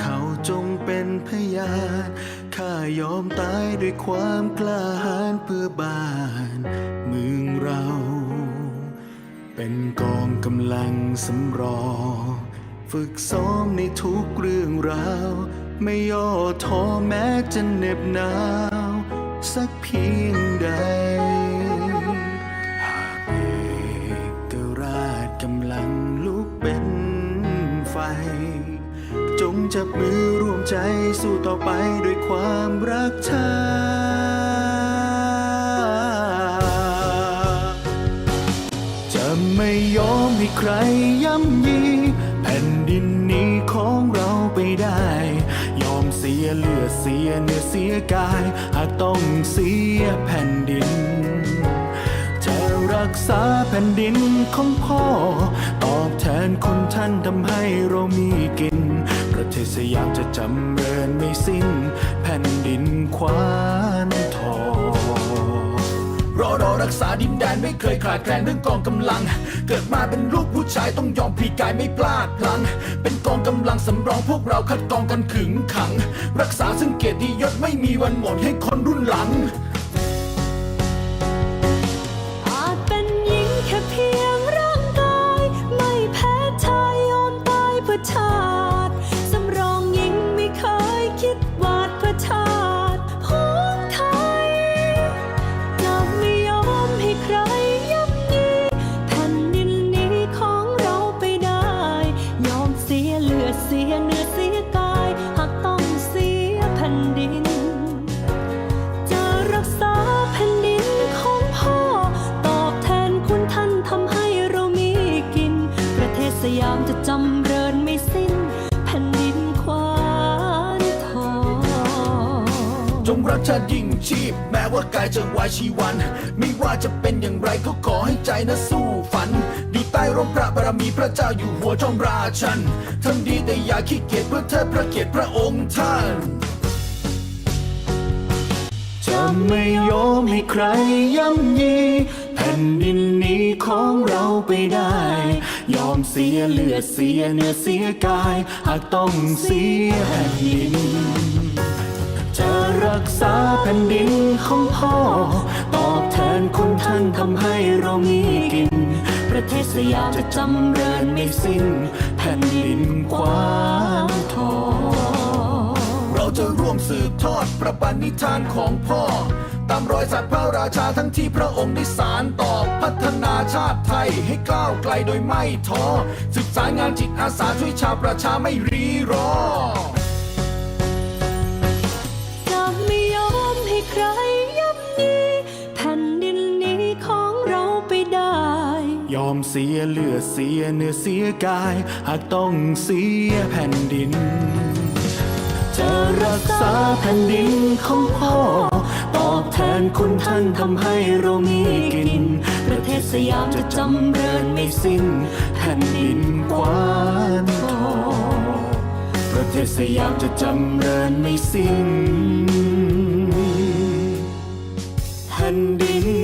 เขาจงเป็นพยานข้ายอมตายด้วยความกล้าหาญเพื่อบ้านเมืองเรา เป็นกองกำลังสำรอง ฝึกซ้อมในทุกเรื่องราว ไม่ย่อท้อแม้จะเหน็บหนาว สักเพียงใด หากเอกราชกำลังลุกเป็นไฟ งจับมือร่วมใจสู้ต่อไปด้วยความรักชาติจะไม่ยอมให้ใครย่ำยี แผ่นดินนี้ของเราไปได้ ยอมเสียเลือดเสียเนื้อเสียกาย หากต้องเสียแผ่นดิน จะรักษาแผ่นดินของพ่อ ตอบแทนคุณท่านทำให้เรามีกิน ประเทศสยามจะจำเริญไม่สิ้น แผ่นดินควานทองรอรอรักษาดินแดนไม่เคยขาดแคลนเรื่องกองกำลัง เกิดมาเป็นลูกผู้ชายต้องยอมพีกายไม่พลาดพลัง เป็นกองกำลังสำรองพวกเราคัดกรองกันขึงขัง รักษาซึ่งเกียรติยศไม่มีวันหมดให้คนรุ่นหลังอาจเป็นหญิงแค่เพียงร่างกาย ไม่แพ้ชายยอมตายเพื่อชา สยามจะจำเริญไม่สิ้นแผ่นดินควานทองจงรักชาติยิ่งชีพ แม้ว่ากายจะวายชีวัน ไม่ว่าจะเป็นอย่างไรก็ขอให้ใจนะสู้ฝันอยู่ใต้ร่มพระบารมีพระเจ้าอยู่หัวจอมราชันทำดีแต่อย่าขี้เกียจเพื่อเทิดพระเกียรติพระองค์ท่านจะไม่ยอมให้ใครย่ำยีแผ่นดินนี้ของเราไปได้ อมเสียเลือดเสียเนื้อเสียกาย หากต้องเสียแผ่นดิน จะรักษาแผ่นดินของพ่อ ตอบแทนคุณท่านทำให้เรามีกิน ประเทศสยามจะจำเริญไม่สิ้น แผ่นดินกว้างทอง จะร่วมสืบทอดประปณิธานของพ่อ ตามรอยสัตว์พระราชาทั้งที่พระองค์ได้สารต่อพัฒนาชาติไทยให้ก้าวไกลโดยไม่ท้อศึกษางานจิตอาสาช่วยชาวประชาไม่รีรอจะไม่ยอมให้ใครย่ำยีแผ่นดินนี้ของเราไปได้ ยอมเสียเลือดเสียเนื้อเสียกาย หากต้องเสียแผ่นดิน จะรักษาแผ่นดินของพ่อ ตอบแทนคุณท่านทำให้เรามีกิน ประเทศสยามจะจำเริญไม่สิ้น แผ่นดินกว้านทองประเทศสยามจะจำเริญไม่สิ้น แผ่นดิน